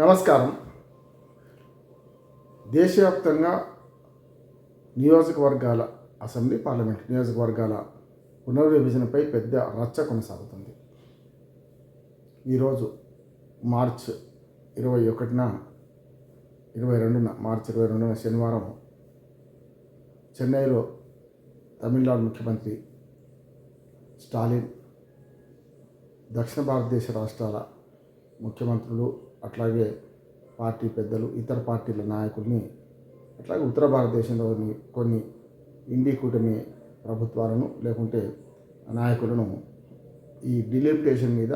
నమస్కారం. దేశవ్యాప్తంగా నియోజకవర్గాల అసెంబ్లీ పార్లమెంట్ నియోజకవర్గాల పునర్విభజనపై పెద్ద రచ్చ కొనసాగుతుంది. ఈరోజు మార్చ్ ఇరవై ఒకటిన ఇరవై రెండున మార్చి ఇరవై రెండున శనివారం చెన్నైలో తమిళనాడు ముఖ్యమంత్రి స్టాలిన్ దక్షిణ భారతదేశ రాష్ట్రాల ముఖ్యమంత్రులు అట్లాగే పార్టీ పెద్దలు ఇతర పార్టీల నాయకుల్ని అట్లాగే ఉత్తర భారతదేశంలోని కొన్ని ఇండి కూటమి ప్రభుత్వాలను లేకుంటే నాయకులను ఈ డిలిమిటేషన్ మీద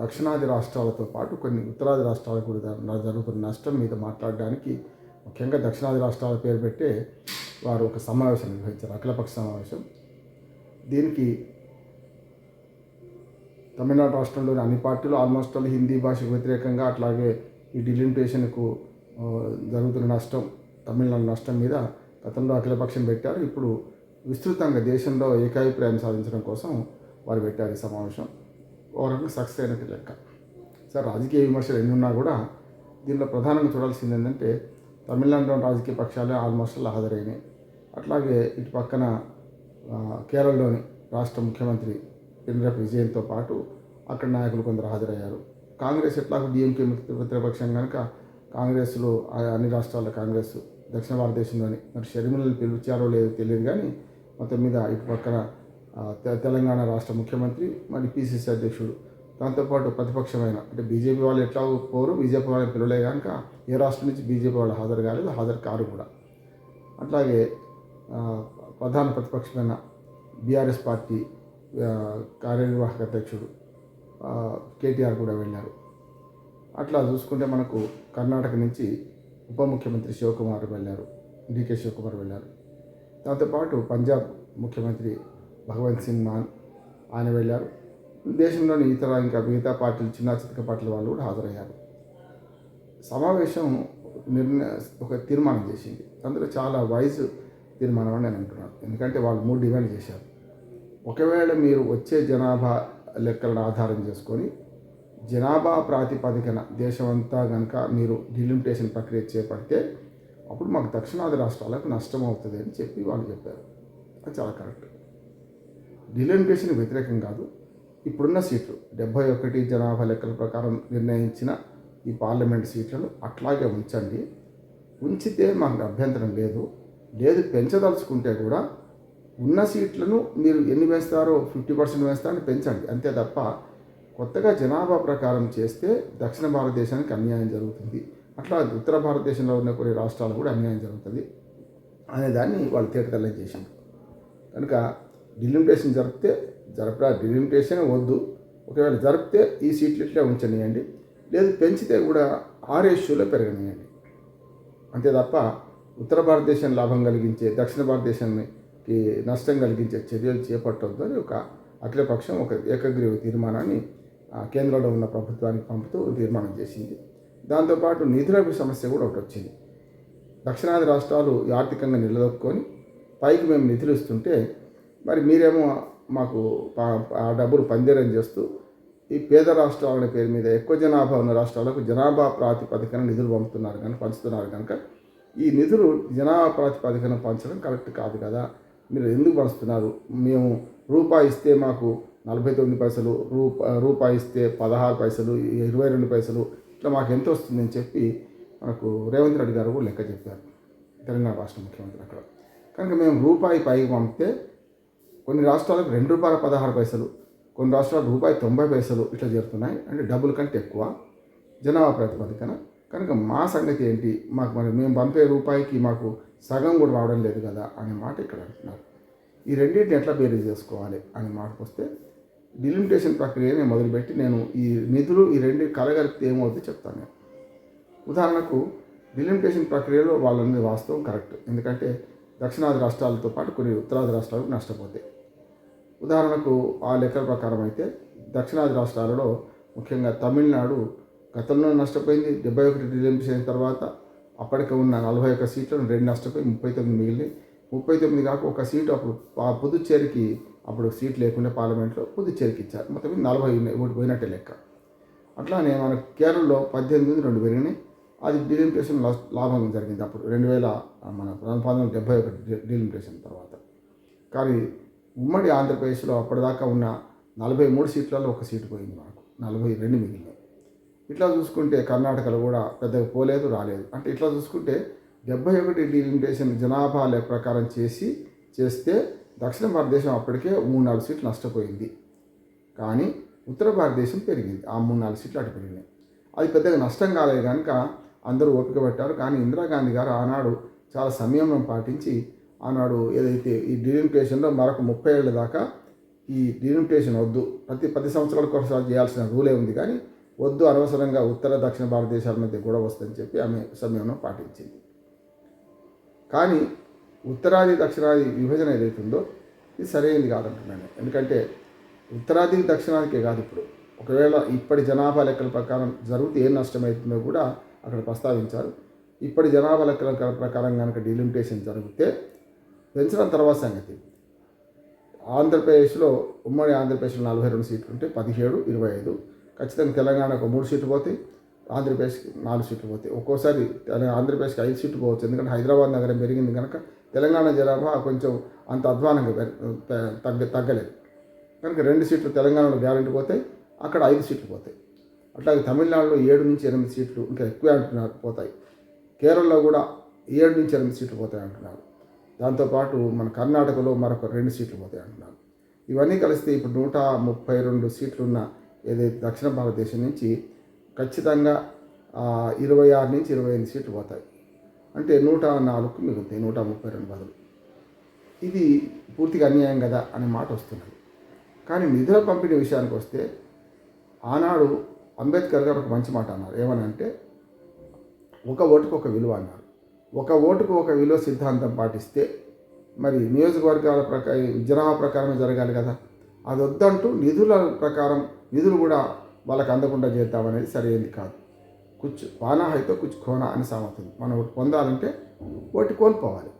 దక్షిణాది రాష్ట్రాలతో పాటు కొన్ని ఉత్తరాది రాష్ట్రాలకు కూడా జరుగుతున్న నష్టం మీద మాట్లాడడానికి ముఖ్యంగా దక్షిణాది రాష్ట్రాల పేరు పెట్టే వారు ఒక సమావేశం నిర్వహించారు అఖిలపక్ష సమావేశం. దీనికి తమిళనాడు రాష్ట్రంలోని అన్ని పార్టీలు ఆల్మోస్ట్ ఆల్ హిందీ భాషకు వ్యతిరేకంగా అట్లాగే ఈ డిలిమిటేషన్కు జరుగుతున్న నష్టం తమిళనాడు నష్టం మీద గతంలో అఖిలపక్షం పెట్టారు. ఇప్పుడు విస్తృతంగా దేశంలో ఏకాభిప్రాయం సాధించడం కోసం వారు పెట్టారు ఈ సమావేశం. ఓ రకంగా సక్సెస్ అయినట్టు లెక్క. సార్ రాజకీయ విమర్శలు ఎన్ని ఉన్నా కూడా దీనిలో ప్రధానంగా చూడాల్సింది ఏంటంటే తమిళనాడులోని రాజకీయ పక్షాలే ఆల్మోస్ట్ ఆల్ హాజరైనాయి. అట్లాగే ఇటు పక్కన కేరళలోని రాష్ట్ర ముఖ్యమంత్రి పినరపి విజయంతో పాటు అక్కడ నాయకులు కొందరు హాజరయ్యారు. కాంగ్రెస్ ఎట్లాగో డిఎంకే మిత్రపక్షం కనుక కాంగ్రెస్లో ఆ అన్ని రాష్ట్రాల కాంగ్రెస్ దక్షిణ భారతదేశంలోని మరి షర్మిలను పిలిచారో లేదో తెలియదు కానీ మొత్తం మీద ఇటు పక్కన తె- తెలంగాణ రాష్ట్ర ముఖ్యమంత్రి మరి పిసిసి అధ్యక్షుడు. దాంతోపాటు ప్రతిపక్షమైన అంటే బీజేపీ వాళ్ళు ఎట్లా పోరు బీజేపీ వాళ్ళని పిలవలే కనుక ఏ రాష్ట్రం నుంచి బీజేపీ వాళ్ళు హాజరు కాలేదు హాజరు కారు కూడా. అట్లాగే ప్రధాన ప్రతిపక్షమైన బీఆర్ఎస్ పార్టీ కార్యనిర్వాహక అధ్యక్షుడు కేటీఆర్ కూడా వెళ్ళారు. అట్లా చూసుకుంటే మనకు కర్ణాటక నుంచి ఉప ముఖ్యమంత్రి శివకుమార్ వెళ్ళారు డికే శివకుమార్ వెళ్ళారు. దాంతోపాటు పంజాబ్ ముఖ్యమంత్రి భగవంత్ సింగ్ మాన్ ఆయన వెళ్ళారు. దేశంలోని ఇతర ఇంకా మిగతా పార్టీలు చిన్న చితక పార్టీల వాళ్ళు కూడా హాజరయ్యారు. సమావేశం నిర్ణయ ఒక తీర్మానం చేసింది. అందులో చాలా వైజ్ తీర్మానం అని నేను అంటున్నాను. ఎందుకంటే వాళ్ళు మూడు డిమాండ్ చేశారు. ఒకవేళ మీరు వచ్చే జనాభా లెక్కలను ఆధారం చేసుకొని జనాభా ప్రాతిపదికన దేశమంతా కనుక మీరు డిలిమిటేషన్ ప్రక్రియ చేపడితే అప్పుడు మాకు దక్షిణాది రాష్ట్రాలకు నష్టం అవుతుంది అని చెప్పి వాళ్ళు చెప్పారు. అది చాలా కరెక్ట్. డిలిమిటేషన్ వ్యతిరేకం కాదు. ఇప్పుడున్న సీట్లు డెబ్బై ఒకటి జనాభా లెక్కల ప్రకారం నిర్ణయించిన ఈ పార్లమెంట్ సీట్లను అట్లాగే ఉంచండి. ఉంచితే మాకు అభ్యంతరం లేదు. లేదు పెంచదలుచుకుంటే కూడా ఉన్న సీట్లను మీరు ఎన్ని వేస్తారో ఫిఫ్టీ పర్సెంట్ వేస్తారని పెంచండి. అంతే తప్ప కొత్తగా జనాభా ప్రకారం చేస్తే దక్షిణ భారతదేశానికి అన్యాయం జరుగుతుంది. అట్లా ఉత్తర భారతదేశంలో ఉన్న కొన్ని రాష్ట్రాలు కూడా అన్యాయం జరుగుతుంది అనే దాన్ని వాళ్ళు తేటతెల్లం చేశారు. కనుక డిలిమిటేషన్ జరిపితే జరపడా డిలిమిటేషన్ వద్దు. ఒకవేళ జరిపితే ఈ సీట్లు ఇట్లా ఉంచనియండి. లేదు పెంచితే కూడా ఆ రేషియోలో పెరగనియండి. అంతే తప్ప ఉత్తర భారతదేశం లాభం కలిగించే దక్షిణ భారతదేశాన్ని ఈ నష్టం కలిగించే చర్యలు చేపట్టొద్దు అని ఒక అఖిలపక్షం ఒక ఏకగ్రీవ తీర్మానాన్ని కేంద్రంలో ఉన్న ప్రభుత్వానికి పంపుతూ తీర్మానం చేసింది. దాంతోపాటు నిధుల సమస్య కూడా ఒకటి వచ్చింది. దక్షిణాది రాష్ట్రాలు ఆర్థికంగా నిలదొక్కుని పైకి మేము నిధులు ఇస్తుంటే మరి మీరేమో మాకు పా- ఆ డబ్బులు పందేరం చేస్తూ ఈ పేద రాష్ట్రాల పేరు మీద ఎక్కువ జనాభా ఉన్న రాష్ట్రాలకు జనాభా ప్రాతిపదికన నిధులు పంపుతున్నారు కనుక పంచుతున్నారు కనుక ఈ నిధులు జనాభా ప్రాతిపదికన పంచడం కరెక్ట్ కాదు కదా. మీరు ఎందుకు పంచుతున్నారు మేము రూపాయి ఇస్తే మాకు నలభై తొమ్మిది పైసలు రూపా రూపాయి ఇస్తే పదహారు పైసలు ఇరవై రెండు పైసలు ఇట్లా మాకు ఎంత వస్తుందని చెప్పి మనకు రేవంత్ రెడ్డి గారు కూడా లెక్క చెప్పారు. తెలంగాణ రాష్ట్ర ముఖ్యమంత్రి అక్కడ. కనుక మేము రూపాయి పైకి పంపితే కొన్ని రాష్ట్రాలకు రెండు రూపాయల పదహారు పైసలు కొన్ని రాష్ట్రాలకు రూపాయి తొంభై పైసలు ఇట్లా జరుగుతున్నాయి అంటే డబ్బుల కంటే ఎక్కువ. జనాభా ప్రాతిపదికన. కనుక మా సంగతి ఏంటి? మాకు మరి మేము పంపే రూపాయికి మాకు సగం కూడా రావడం లేదు కదా అనే మాట ఇక్కడ అంటున్నారు. ఈ రెండింటిని ఎట్లా బేరీజ్ చేసుకోవాలి అనే మాటకు వస్తే డిలిమిటేషన్ ప్రక్రియని మొదలుపెట్టి నేను ఈ నిధులు ఈ రెండు కలగలిపితే ఏమవుతుందో చెప్తాను నేను. ఉదాహరణకు డిలిమిటేషన్ ప్రక్రియలో వాళ్ళని వాస్తవం కరెక్ట్ ఎందుకంటే దక్షిణాది రాష్ట్రాలతో పాటు కొన్ని ఉత్తరాది రాష్ట్రాలు నష్టపోతాయి. ఉదాహరణకు ఆ లెక్కల ప్రకారం అయితే దక్షిణాది రాష్ట్రాలలో ముఖ్యంగా తమిళనాడు గతంలో నష్టపోయింది డెబ్బై ఒకటి డిలిమిటేషన్ తర్వాత అప్పటికి ఉన్న నలభై ఒక్క సీట్లను రెండు నష్టపోయి ముప్పై తొమ్మిది మిగిలి ముప్పై తొమ్మిది కాక ఒక సీటు అప్పుడు పుదుచ్చేరికి అప్పుడు సీట్ లేకుండా పార్లమెంట్లో పుదుచ్చేరికి ఇచ్చారు మొత్తం నలభై ఉన్నాయి, ఒకటి పోయినట్టే లెక్క. అట్లానే మన కేరళలో పద్దెనిమిది రెండు పెరిగినాయి. అది డిలిమిటేషన్ లాభం జరిగింది అప్పుడు. రెండు వేల మన పంతొమ్మిది వందల డెబ్బై ఒకటి డిలిమిటేషన్ తర్వాత. కానీ ఉమ్మడి ఆంధ్రప్రదేశ్లో అప్పటిదాకా ఉన్న నలభై మూడు సీట్లలో ఒక సీటు పోయింది మనకు. నలభై రెండు మిగిలిన ఇట్లా చూసుకుంటే కర్ణాటకలో కూడా పెద్దగా పోలేదు రాలేదు. అంటే ఇట్లా చూసుకుంటే డెబ్బై ఒకటి డిలిమిటేషన్ జనాభా లెక్క ప్రకారం చేసి చేస్తే దక్షిణ భారతదేశం అప్పటికే మూడు నాలుగు సీట్లు నష్టపోయింది. కానీ ఉత్తర భారతదేశం పెరిగింది. ఆ మూడు నాలుగు సీట్లు అటు పెరిగినాయి. అది పెద్దగా నష్టం కాలేదు కనుక అందరూ ఓపిక పెట్టారు. కానీ ఇందిరాగాంధీ గారు ఆనాడు చాలా సంయమనం పాటించి ఆనాడు ఏదైతే ఈ డిలిమిటేషన్లో మరొక ముప్పై ఏళ్ళ దాకా ఈ డిలిమిటేషన్ వద్దు. ప్రతి పది సంవత్సరాలకు ఒకసారి చేయాల్సిన రూలే ఉంది. కానీ వద్దు అనవసరంగా ఉత్తర దక్షిణ భారతదేశాల మధ్య గొడవ వస్తుందని చెప్పి ఆమె సంయమనం పాటించింది. కానీ ఉత్తరాది దక్షిణాది విభజన ఏదైతుందో ఇది సరైనది కాదంటున్నాను ఎందుకంటే ఉత్తరాది దక్షిణాదికే కాదు ఇప్పుడు. ఒకవేళ ఇప్పటి జనాభా లెక్కల ప్రకారం జరిగితే ఏం నష్టమవుతుందో కూడా అక్కడ ప్రస్తావించారు. ఇప్పటి జనాభా లెక్కల ప్రకారం కనుక డీలిమిటేషన్ జరిగితే పెంచడం తర్వాత సంగతి. ఆంధ్రప్రదేశ్లో ఉమ్మడి ఆంధ్రప్రదేశ్లో నలభై రెండు సీట్లు ఉంటే పదిహేడు ఇరవై ఐదు ఖచ్చితంగా తెలంగాణకు మూడు సీట్లు పోతాయి ఆంధ్రప్రదేశ్కి నాలుగు సీట్లు పోతాయి. ఒక్కోసారి ఆంధ్రప్రదేశ్కి ఐదు సీట్లు పోవచ్చు. ఎందుకంటే హైదరాబాద్ నగరం పెరిగింది కనుక తెలంగాణ జనాభా కొంచెం అంత అధ్వానంగా తగ్గ తగ్గలేదు. కనుక రెండు సీట్లు తెలంగాణలో గ్యారెంటీ పోతాయి అక్కడ ఐదు సీట్లు పోతాయి. అట్లాగే తమిళనాడులో ఏడు నుంచి ఎనిమిది సీట్లు ఇంకా ఎక్కువ అంటున్నారు పోతాయి. కేరళలో కూడా ఏడు నుంచి ఎనిమిది సీట్లు పోతాయి అంటున్నారు. దాంతోపాటు మన కర్ణాటకలో మరొక రెండు సీట్లు పోతాయి అంటున్నారు. ఇవన్నీ కలిస్తే ఇప్పుడు నూట ముప్పై రెండు సీట్లున్న ఏదైతే దక్షిణ భారతదేశం నుంచి ఖచ్చితంగా ఇరవై ఆరు నుంచి ఇరవై ఎనిమిది సీట్లు పోతాయి. అంటే నూట నాలుగు మిగులుతాయి నూట ముప్పై రెండు బదులు ఇది పూర్తిగా అన్యాయం కదా అనే మాట వస్తున్నది. కానీ నిధుల పంపిణీ విషయానికి వస్తే ఆనాడు అంబేద్కర్ గారు ఒక మంచి మాట అన్నారు. ఏమనంటే అంటే ఒక ఓటుకు ఒక విలువ అన్నారు. ఒక ఓటుకు ఒక విలువ సిద్ధాంతం పాటిస్తే మరి నియోజకవర్గాల ప్రకారం జనాభా ప్రకారమే జరగాలి కదా. అది వద్దంటూ నిధుల ప్రకారం నిధులు కూడా వాళ్ళకి అందకుండా చేద్దామనేది సరైనది కాదు. కుచ్చు పానా అయితే కుచ్చు ఖోనా అని సామెతుంది మనం ఒకటి పొందాలంటే ఒకటి కోల్పోవాలి.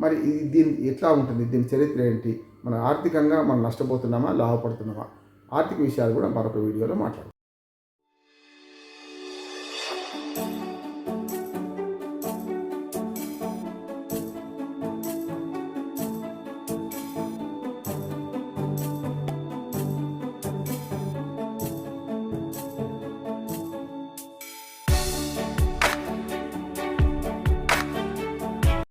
మరి ఇది దీని ఎట్లా ఉంటుంది? దీని చరిత్ర ఏంటి? మన ఆర్థికంగా మనం నష్టపోతున్నామా? లాభపడుతున్నామా? ఆర్థిక విషయాలు కూడా మరొక వీడియోలో మాట్లాడుతాం